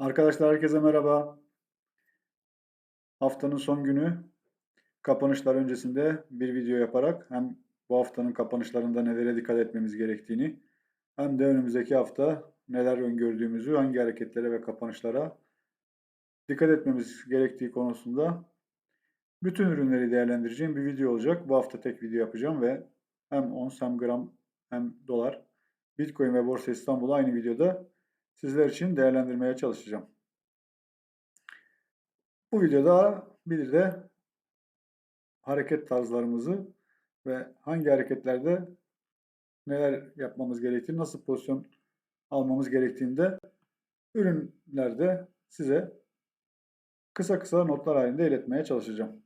Arkadaşlar herkese merhaba. Haftanın son günü kapanışlar öncesinde bir video yaparak hem bu haftanın kapanışlarında nelere dikkat etmemiz gerektiğini hem de önümüzdeki hafta neler öngördüğümüzü, hangi hareketlere ve kapanışlara dikkat etmemiz gerektiği konusunda bütün ürünleri değerlendireceğim bir video olacak. Bu hafta tek video yapacağım ve hem ons hem gram hem dolar, Bitcoin ve Borsa İstanbul'u aynı videoda sizler için değerlendirmeye çalışacağım. Bu videoda bir de hareket tarzlarımızı ve hangi hareketlerde neler yapmamız gerektiğini, nasıl pozisyon almamız gerektiğinde ürünlerde size kısa kısa notlar halinde iletmeye çalışacağım.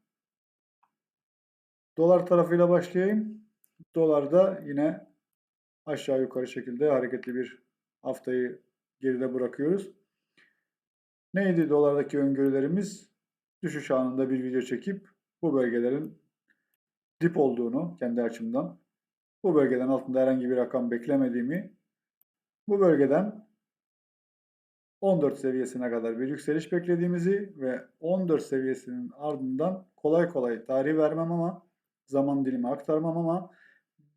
Dolar tarafıyla başlayayım. Dolarda yine aşağı yukarı şekilde hareketli bir haftayı geride bırakıyoruz. Neydi dolardaki öngörülerimiz? Düşüş anında bir video çekip bu bölgelerin dip olduğunu kendi açımdan, bu bölgeden altında herhangi bir rakam beklemediğimi, bu bölgeden 14 seviyesine kadar bir yükseliş beklediğimizi ve 14 seviyesinin ardından kolay kolay tarih vermem ama zaman dilimi aktarmam ama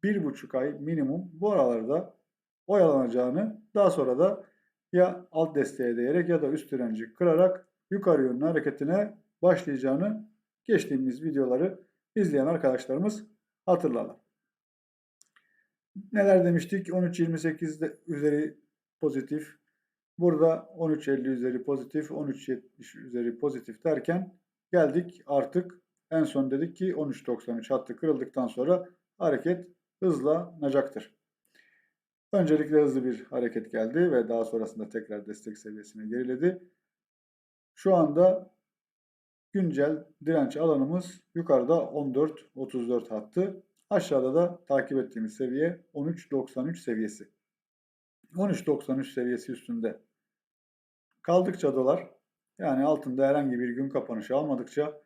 bir buçuk ay minimum bu aralarda oyalanacağını daha sonra da ya alt desteğe değerek ya da üst direnci kırarak yukarı yönlü hareketine başlayacağını geçtiğimiz videoları izleyen arkadaşlarımız hatırlarlar. Neler demiştik? 13.28 üzeri pozitif. Burada 13.50 üzeri pozitif, 13.70 üzeri pozitif derken geldik artık en son dedik ki 13.93 hattı kırıldıktan sonra hareket hızlanacaktır. Öncelikle hızlı bir hareket geldi ve daha sonrasında tekrar destek seviyesine geriledi. Şu anda güncel direnç alanımız yukarıda 14.34 hattı. Aşağıda da takip ettiğimiz seviye 13.93 seviyesi. 13.93 seviyesi üstünde kaldıkça dolar yani altında herhangi bir gün kapanışı almadıkça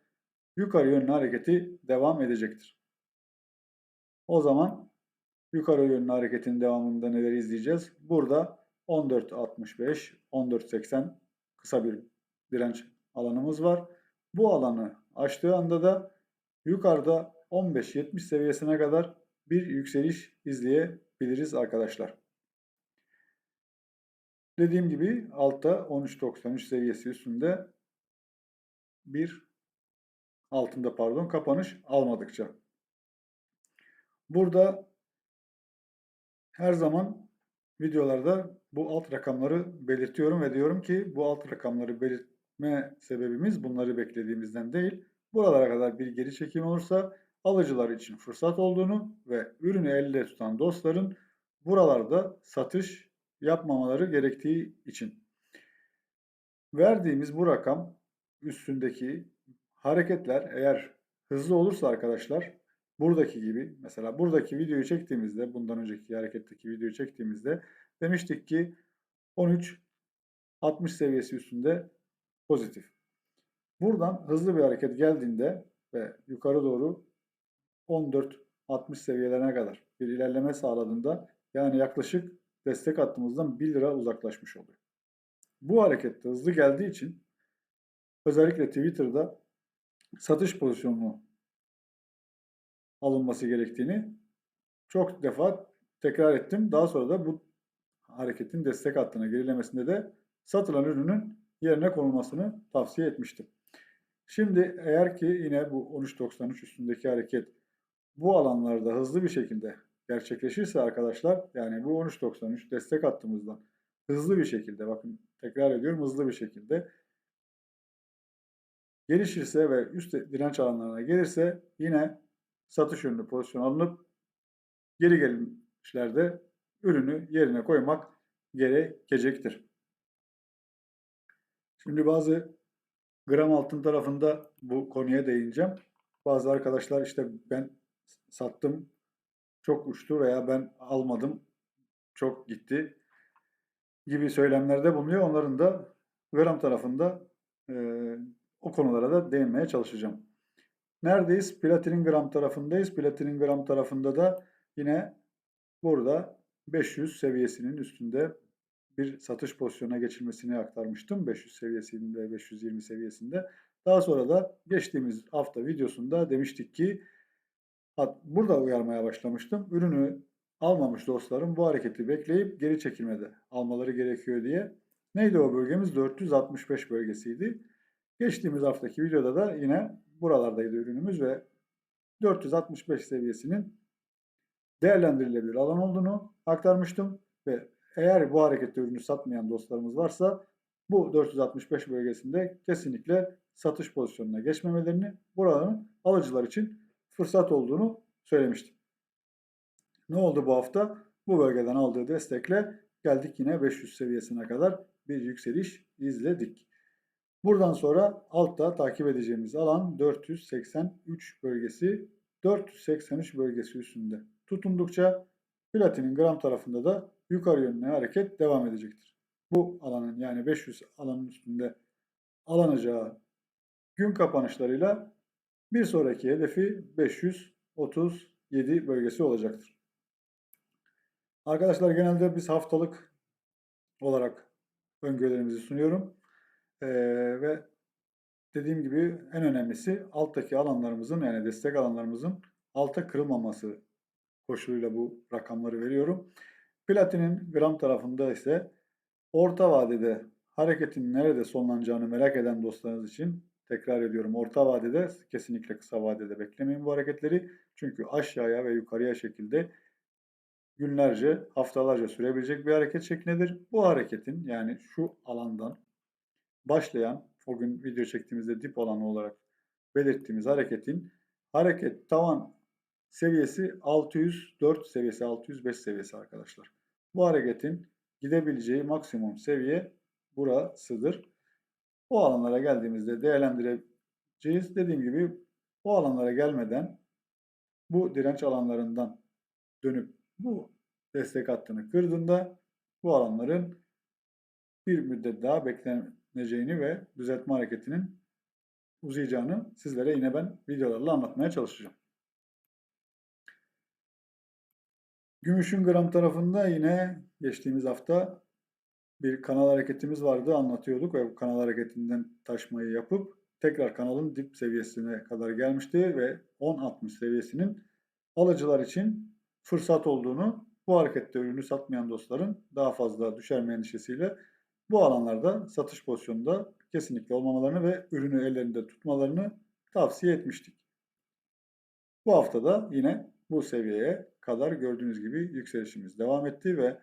yukarı yönlü hareketi devam edecektir. O zaman yukarı yönlü hareketin devamında neler izleyeceğiz? Burada 14.65, 14.80 kısa bir direnç alanımız var. Bu alanı açtığı anda da yukarıda 15.70 seviyesine kadar bir yükseliş izleyebiliriz arkadaşlar. Dediğim gibi altta 13.93 seviyesi üstünde bir altında pardon kapanış almadıkça. Burada her zaman videolarda bu alt rakamları belirtiyorum ve diyorum ki bu alt rakamları belirtme sebebimiz bunları beklediğimizden değil. Buralara kadar bir geri çekim olursa alıcılar için fırsat olduğunu ve ürünü elde tutan dostların buralarda satış yapmamaları gerektiği için. Verdiğimiz bu rakam üstündeki hareketler eğer hızlı olursa arkadaşlar buradaki gibi mesela buradaki videoyu çektiğimizde bundan önceki hareketteki videoyu çektiğimizde demiştik ki 13 60 seviyesi üstünde pozitif. Buradan hızlı bir hareket geldiğinde ve yukarı doğru 14 60 seviyelerine kadar bir ilerleme sağladığında yani yaklaşık destek hattımızdan 1 lira uzaklaşmış oluyor. Bu harekette hızlı geldiği için özellikle Twitter'da satış pozisyonunu alınması gerektiğini çok defa tekrar ettim. Daha sonra da bu hareketin destek hattına gerilemesinde de satılan ürünün yerine konulmasını tavsiye etmiştim. Şimdi eğer ki yine bu 13.93 üstündeki hareket bu alanlarda hızlı bir şekilde gerçekleşirse arkadaşlar yani bu 13.93 destek hattımızdan hızlı bir şekilde bakın tekrar ediyorum hızlı bir şekilde gelişirse ve üst direnç alanlarına gelirse yine satış yönlü pozisyon alınıp geri gelişlerde ürünü yerine koymak gerekecektir. Şimdi bazı gram altın tarafında bu konuya değineceğim. Bazı arkadaşlar işte ben sattım çok uçtu veya ben almadım çok gitti gibi söylemlerde bulunuyor. Onların da gram tarafında e, o konulara da değinmeye çalışacağım. Neredeyiz? Platinin gram tarafındayız. Platinin gram tarafında da yine burada 500 seviyesinin üstünde bir satış pozisyonuna geçilmesini aktarmıştım. 500 seviyesinde, 520 seviyesinde. Daha sonra da geçtiğimiz hafta videosunda demiştik ki burada uyarmaya başlamıştım. Ürünü almamış dostlarım bu hareketi bekleyip geri çekilmede almaları gerekiyor diye. Neydi o bölgemiz? 465 bölgesiydi. Geçtiğimiz haftaki videoda da yine buralardaydı ürünümüz ve 465 seviyesinin değerlendirilebilir alan olduğunu aktarmıştım ve eğer bu harekette ürünü satmayan dostlarımız varsa bu 465 bölgesinde kesinlikle satış pozisyonuna geçmemelerini buranın alıcılar için fırsat olduğunu söylemiştim. Ne oldu bu hafta? Bu bölgeden aldığı destekle geldik yine 500 seviyesine kadar bir yükseliş izledik. Buradan sonra altta takip edeceğimiz alan 483 bölgesi. 483 bölgesi üstünde tutundukça platinin gram tarafında da yukarı yönlü hareket devam edecektir. Bu alanın yani 500 alanın üstünde alınacağı gün kapanışlarıyla bir sonraki hedefi 537 bölgesi olacaktır. Arkadaşlar genelde biz haftalık olarak öngörülerimizi sunuyorum. Ve dediğim gibi en önemlisi alttaki alanlarımızın yani destek alanlarımızın alta kırılmaması koşuluyla bu rakamları veriyorum. Platinin gram tarafında ise orta vadede hareketin nerede sonlanacağını merak eden dostlarınız için tekrar ediyorum. Orta vadede kesinlikle kısa vadede beklemeyin bu hareketleri. Çünkü aşağıya ve yukarıya şekilde günlerce, haftalarca sürebilecek bir hareket şeklindedir. Bu hareketin yani şu alandan başlayan, o gün video çektiğimizde dip alanı olarak belirttiğimiz hareketin hareket tavan seviyesi 604 seviyesi, 605 seviyesi arkadaşlar. Bu hareketin gidebileceği maksimum seviye burasıdır. O alanlara geldiğimizde değerlendireceğiz. Dediğim gibi o alanlara gelmeden bu direnç alanlarından dönüp bu destek hattını kırdığında bu alanların bir müddet daha bekleneceğini ve düzeltme hareketinin uzayacağını sizlere yine ben videolarla anlatmaya çalışacağım. Gümüşün gram tarafında yine geçtiğimiz hafta bir kanal hareketimiz vardı anlatıyorduk ve bu kanal hareketinden taşmayı yapıp tekrar kanalın dip seviyesine kadar gelmişti ve 10.60 seviyesinin alıcılar için fırsat olduğunu bu harekette ürünü satmayan dostların daha fazla düşer mi endişesiyle bu alanlarda satış pozisyonunda kesinlikle olmamalarını ve ürünü ellerinde tutmalarını tavsiye etmiştik. Bu hafta da yine bu seviyeye kadar gördüğünüz gibi yükselişimiz devam etti ve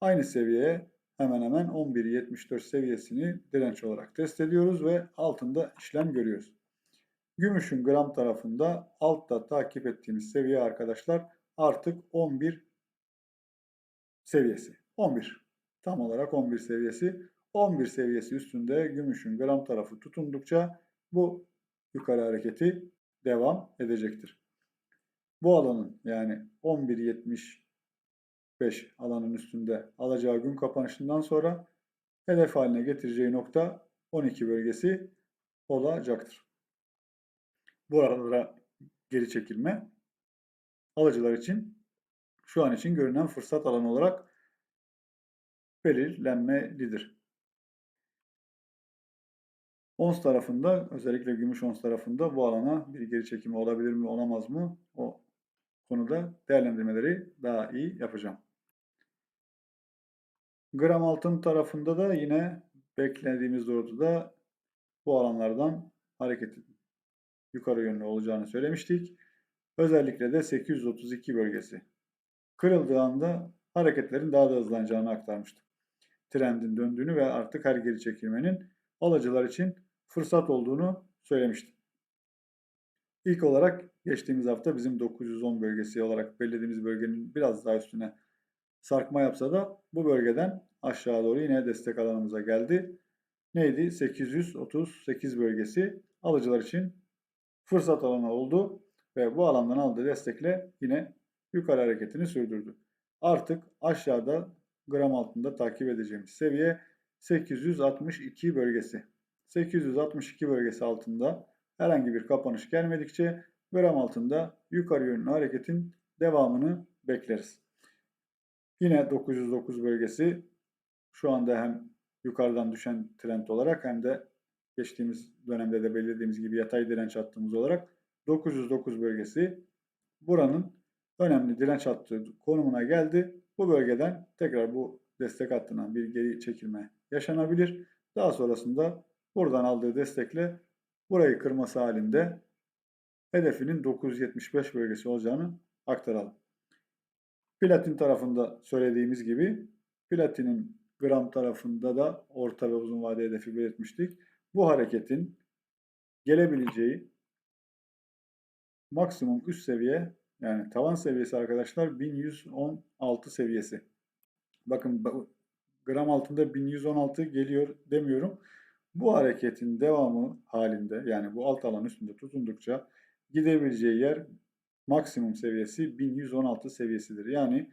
aynı seviyeye hemen hemen 11.74 seviyesini direnç olarak test ediyoruz ve altında işlem görüyoruz. Gümüşün gram tarafında altta takip ettiğimiz seviye arkadaşlar artık 11 seviyesi. 11. Tam olarak 11 seviyesi. 11 seviyesi üstünde gümüşün gram tarafı tutundukça bu yukarı hareketi devam edecektir. Bu alanın yani 11.75 alanın üstünde alacağı gün kapanışından sonra hedef haline getireceği nokta 12 bölgesi olacaktır. Bu aralara geri çekilme alıcılar için şu an için görünen fırsat alanı olarak belirlenmelidir. Ons tarafında özellikle gümüş ons tarafında bu alana bir geri çekimi olabilir mi olamaz mı o konuda değerlendirmeleri daha iyi yapacağım. Gram altın tarafında da yine beklediğimiz doğrultuda bu alanlardan hareketin yukarı yönlü olacağını söylemiştik. Özellikle de 832 bölgesi kırıldığı anda hareketlerin daha da hızlanacağını aktarmıştım. Trendin döndüğünü ve artık her geri çekilmenin alıcılar için fırsat olduğunu söylemiştim. İlk olarak geçtiğimiz hafta bizim 910 bölgesi olarak belirlediğimiz bölgenin biraz daha üstüne sarkma yapsa da bu bölgeden aşağı doğru yine destek alanımıza geldi. Neydi? 838 bölgesi alıcılar için fırsat alanı oldu ve bu alandan aldığı destekle yine yukarı hareketini sürdürdü. Artık aşağıda gram altında takip edeceğimiz seviye 862 bölgesi. 862 bölgesi altında herhangi bir kapanış gelmedikçe gram altında yukarı yönlü hareketin devamını bekleriz. Yine 909 bölgesi şu anda hem yukarıdan düşen trend olarak hem de geçtiğimiz dönemde de belirlediğimiz gibi yatay direnç hattımız olarak 909 bölgesi buranın önemli direnç hattı konumuna geldi. Bu bölgeden tekrar bu destek hattından bir geri çekilme yaşanabilir. Daha sonrasında buradan aldığı destekle burayı kırması halinde hedefinin 975 bölgesi olacağını aktaralım. Platin tarafında söylediğimiz gibi platinin gram tarafında da orta ve uzun vade hedefi belirtmiştik. Bu hareketin gelebileceği maksimum üst seviye yani tavan seviyesi arkadaşlar 1116 seviyesi. Bakın gram altında 1116 geliyor demiyorum. Bu hareketin devamı halinde yani bu alt alan üstünde tutundukça gidebileceği yer maksimum seviyesi 1116 seviyesidir. Yani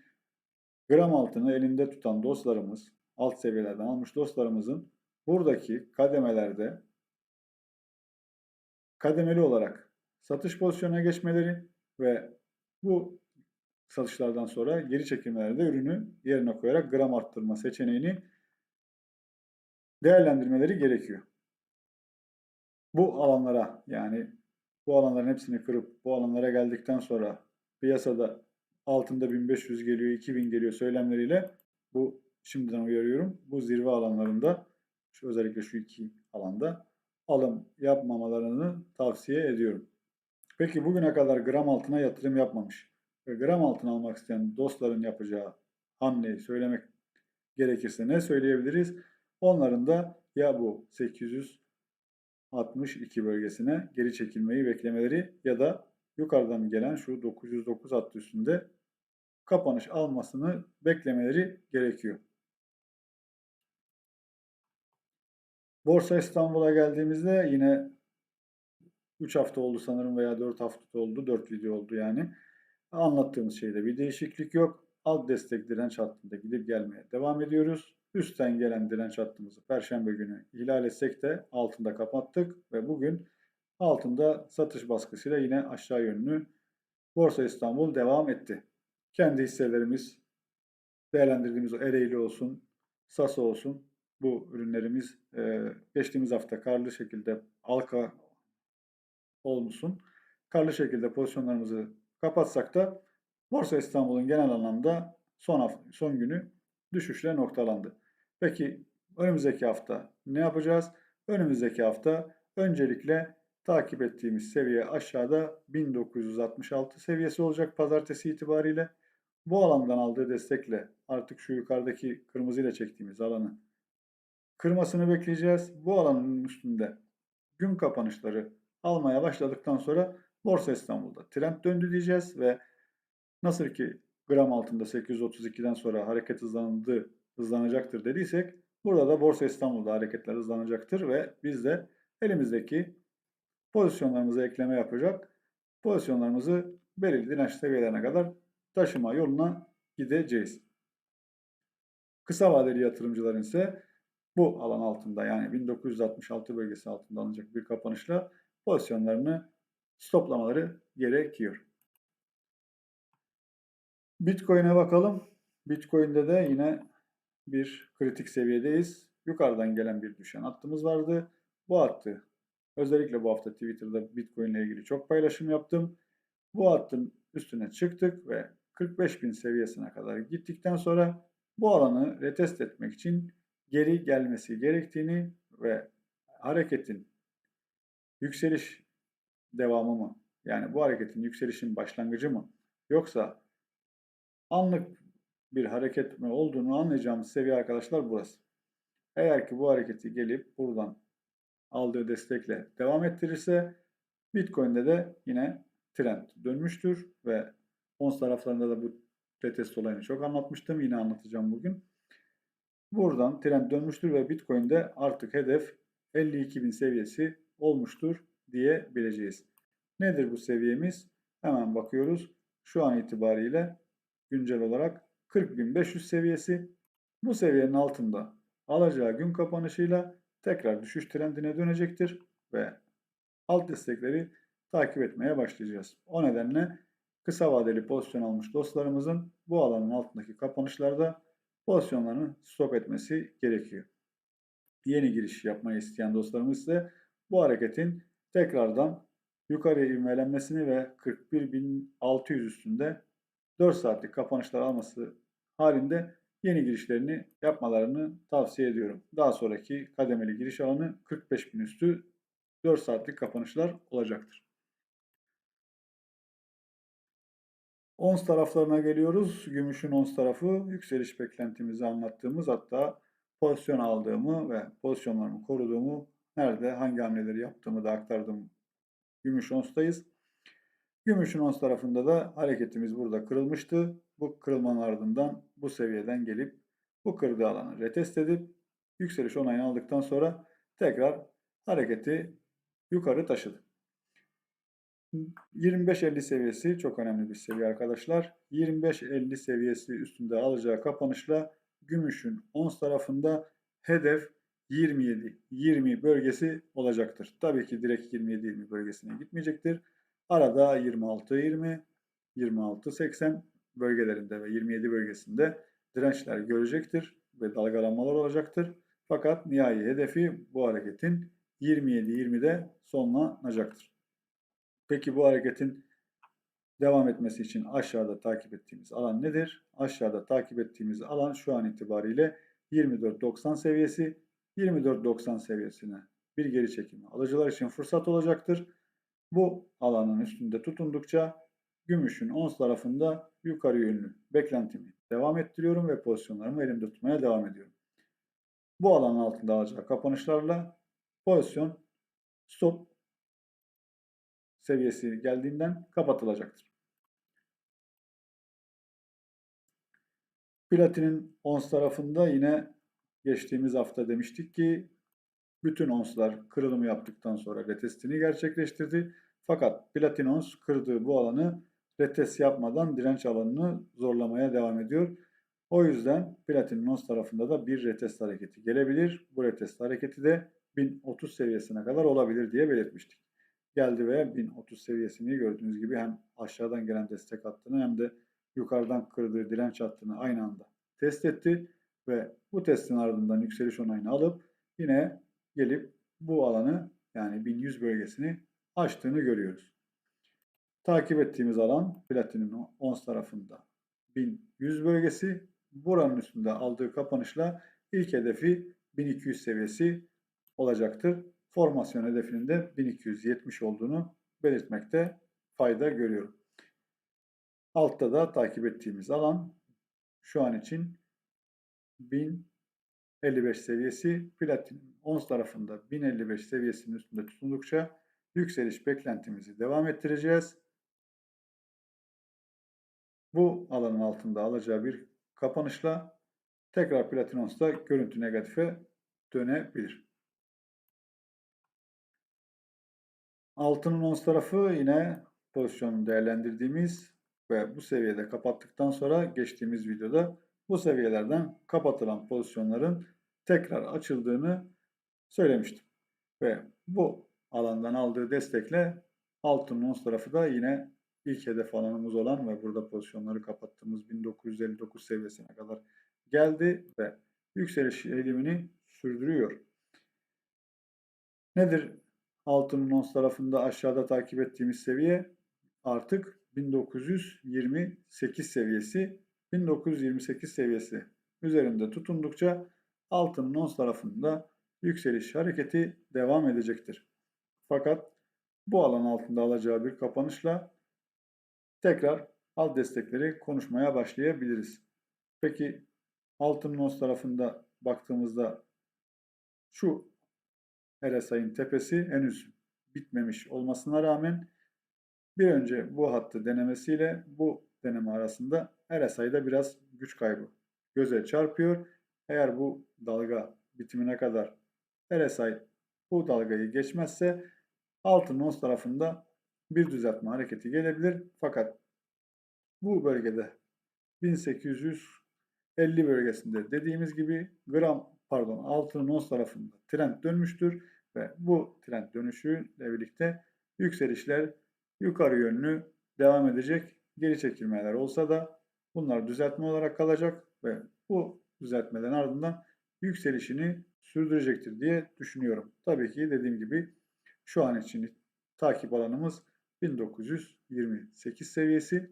gram altını elinde tutan dostlarımız, alt seviyelerden almış dostlarımızın buradaki kademelerde kademeli olarak satış pozisyonuna geçmeleri ve bu satışlardan sonra geri çekilmelerde ürünü yerine koyarak gram arttırma seçeneğini değerlendirmeleri gerekiyor. Bu alanlara yani bu alanların hepsini kırıp bu alanlara geldikten sonra piyasada altında 1500 geliyor, 2000 geliyor söylemleriyle bu şimdiden uyarıyorum. Bu zirve alanlarında özellikle şu iki alanda alım yapmamalarını tavsiye ediyorum. Peki bugüne kadar gram altına yatırım yapmamış ve gram altın almak isteyen dostların yapacağı hamleyi söylemek gerekirse ne söyleyebiliriz? Onların da ya bu 862 bölgesine geri çekilmeyi beklemeleri ya da yukarıdan gelen şu 909 hattı üstünde kapanış almasını beklemeleri gerekiyor. Borsa İstanbul'a geldiğimizde yine 3 hafta oldu sanırım veya 4 hafta oldu. 4 video oldu yani. Anlattığımız şeyde bir değişiklik yok. Alt destek direnç hattında gidip gelmeye devam ediyoruz. Üstten gelen direnç hattımızı Perşembe günü ihlal etsek de altında kapattık ve bugün altında satış baskısıyla yine aşağı yönlü Borsa İstanbul devam etti. Kendi hisselerimiz değerlendirdiğimiz o Ereğli olsun, Sasa olsun bu ürünlerimiz geçtiğimiz hafta karlı şekilde alka olmuşsun. Karlı şekilde pozisyonlarımızı kapatsak da Borsa İstanbul'un genel anlamda son hafta, son günü düşüşle noktalandı. Peki önümüzdeki hafta ne yapacağız? Önümüzdeki hafta öncelikle takip ettiğimiz seviye aşağıda 1966 seviyesi olacak pazartesi itibariyle. Bu alandan aldığı destekle artık şu yukarıdaki kırmızıyla çektiğimiz alanı kırmasını bekleyeceğiz. Bu alanın üstünde gün kapanışları almaya başladıktan sonra Borsa İstanbul'da trend döndü diyeceğiz ve nasıl ki gram altında 832'den sonra hareket hızlandı, hızlanacaktır dediysek burada da Borsa İstanbul'da hareketler hızlanacaktır ve biz de elimizdeki pozisyonlarımıza ekleme yapacak pozisyonlarımızı belirli direnç seviyelerine kadar taşıma yoluna gideceğiz. Kısa vadeli yatırımcıların ise bu alan altında yani 1966 bölgesi altında alınacak bir kapanışla pozisyonlarını stoplamaları gerekiyor. Bitcoin'e bakalım. Bitcoin'de de yine bir kritik seviyedeyiz. Yukarıdan gelen bir düşen hattımız vardı. Bu hattı özellikle bu hafta Twitter'da Bitcoin ile ilgili çok paylaşım yaptım. Bu hattın üstüne çıktık ve 45.000 seviyesine kadar gittikten sonra bu alanı retest etmek için geri gelmesi gerektiğini ve hareketin yükseliş devamı mı? Yani bu hareketin yükselişin başlangıcı mı? Yoksa anlık bir hareket mi olduğunu anlayacağımız seviye arkadaşlar burası. Eğer ki bu hareketi gelip buradan aldığı destekle devam ettirirse Bitcoin'de de yine trend dönmüştür ve ons taraflarında da bu retest olayını çok anlatmıştım. Yine anlatacağım bugün. Buradan trend dönmüştür ve Bitcoin'de artık hedef 52.000 seviyesi olmuştur diyebileceğiz. Nedir bu seviyemiz? Hemen bakıyoruz. Şu an itibariyle güncel olarak 40.500 seviyesi. Bu seviyenin altında alacağı gün kapanışıyla tekrar düşüş trendine dönecektir ve alt destekleri takip etmeye başlayacağız. O nedenle kısa vadeli pozisyon almış dostlarımızın bu alanın altındaki kapanışlarda pozisyonlarını stop etmesi gerekiyor. Yeni giriş yapmayı isteyen dostlarımız ise bu hareketin tekrardan yukarıya ivmelenmesini ve 41.600 üstünde 4 saatlik kapanışlar alması halinde yeni girişlerini yapmalarını tavsiye ediyorum. Daha sonraki kademeli giriş alanı 45.000 üstü 4 saatlik kapanışlar olacaktır. Ons taraflarına geliyoruz. Gümüşün ons tarafı yükseliş beklentimizi anlattığımız hatta pozisyon aldığımı ve pozisyonlarımı koruduğumu nerede hangi hamleleri yaptığımı da aktardığım gümüş onstayız. Gümüşün ons tarafında da hareketimiz burada kırılmıştı. Bu kırılmanın ardından bu seviyeden gelip bu kırdığı alanı retest edip yükseliş onayını aldıktan sonra tekrar hareketi yukarı taşıdı. 25-50 seviyesi çok önemli bir seviye arkadaşlar. 25-50 seviyesi üstünde alacağı kapanışla gümüşün ons tarafında hedef 27-20 bölgesi olacaktır. Tabii ki direkt 27-20 bölgesine gitmeyecektir. Arada 26-20, 26-80 bölgelerinde ve 27 bölgesinde dirençler görecektir ve dalgalanmalar olacaktır. Fakat nihai hedefi bu hareketin 27-20'de sonlanacaktır. Peki bu hareketin devam etmesi için aşağıda takip ettiğimiz alan nedir? Aşağıda takip ettiğimiz alan şu an itibariyle 24.90 seviyesi. 24.90 seviyesine bir geri çekimi alıcılar için fırsat olacaktır. Bu alanın üstünde tutundukça gümüşün ons tarafında yukarı yönlü beklentimi devam ettiriyorum ve pozisyonlarımı elimde tutmaya devam ediyorum. Bu alanın altında alacağı kapanışlarla pozisyon stop seviyesi geldiğinden kapatılacaktır. Platinin ons tarafında yine geçtiğimiz hafta demiştik ki bütün onslar kırılımı yaptıktan sonra retestini gerçekleştirdi. Fakat platin ons kırdığı bu alanı retest yapmadan direnç alanını zorlamaya devam ediyor. O yüzden platinin ons tarafında da bir retest hareketi gelebilir. Bu retest hareketi de 1030 seviyesine kadar olabilir diye belirtmiştik. Geldi ve 1030 seviyesini gördüğünüz gibi hem aşağıdan gelen destek hattını hem de yukarıdan kırdığı direnç hattını aynı anda test etti ve bu testin ardından yükseliş onayını alıp yine gelip bu alanı yani 1100 bölgesini açtığını görüyoruz. Takip ettiğimiz alan platinin ons tarafında 1100 bölgesi. Buranın üstünde aldığı kapanışla ilk hedefi 1200 seviyesi olacaktır. Formasyon hedefinin de 1270 olduğunu belirtmekte fayda görüyorum. Altta da takip ettiğimiz alan şu an için 1055 seviyesi platin ons tarafında 1055 seviyesinin üstünde tutundukça yükseliş beklentimizi devam ettireceğiz. Bu alanın altında alacağı bir kapanışla tekrar platinonsta görüntü negatife dönebilir. Altının ons tarafı yine pozisyonu değerlendirdiğimiz ve bu seviyede kapattıktan sonra geçtiğimiz videoda bu seviyelerden kapatılan pozisyonların tekrar açıldığını söylemiştim. Ve bu alandan aldığı destekle altın ons tarafı da yine ilk hedef alanımız olan ve burada pozisyonları kapattığımız 1959 seviyesine kadar geldi ve yükseliş eğilimini sürdürüyor. Nedir altının ons tarafında aşağıda takip ettiğimiz seviye? Artık 1928 seviyesi 1928 seviyesi üzerinde tutundukça altının ons tarafında yükseliş hareketi devam edecektir. Fakat bu alan altında alacağı bir kapanışla tekrar alt destekleri konuşmaya başlayabiliriz. Peki altının ons tarafında baktığımızda şu RSI'nin tepesi henüz bitmemiş olmasına rağmen bir önce bu hattı denemesiyle bu deneme arasında RSI'da biraz güç kaybı göze çarpıyor. Eğer bu dalga bitimine kadar RSI bu dalgayı geçmezse altın ons tarafında bir düzeltme hareketi gelebilir. Fakat bu bölgede 1850 bölgesinde dediğimiz gibi gram pardon altının ons tarafında trend dönmüştür ve bu trend dönüşüyle birlikte yükselişler yukarı yönlü devam edecek. Geri çekilmeler olsa da bunlar düzeltme olarak kalacak ve bu düzeltmelerin ardından yükselişini sürdürecektir diye düşünüyorum. Tabii ki dediğim gibi şu an için takip alanımız 1928 seviyesi.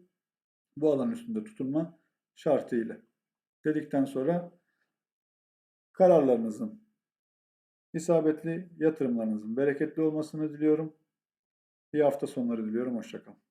Bu alan üstünde tutulma şartıyla. Dedikten sonra kararlarınızın isabetli, yatırımlarınızın bereketli olmasını diliyorum. İyi hafta sonları diliyorum. Hoşçakalın.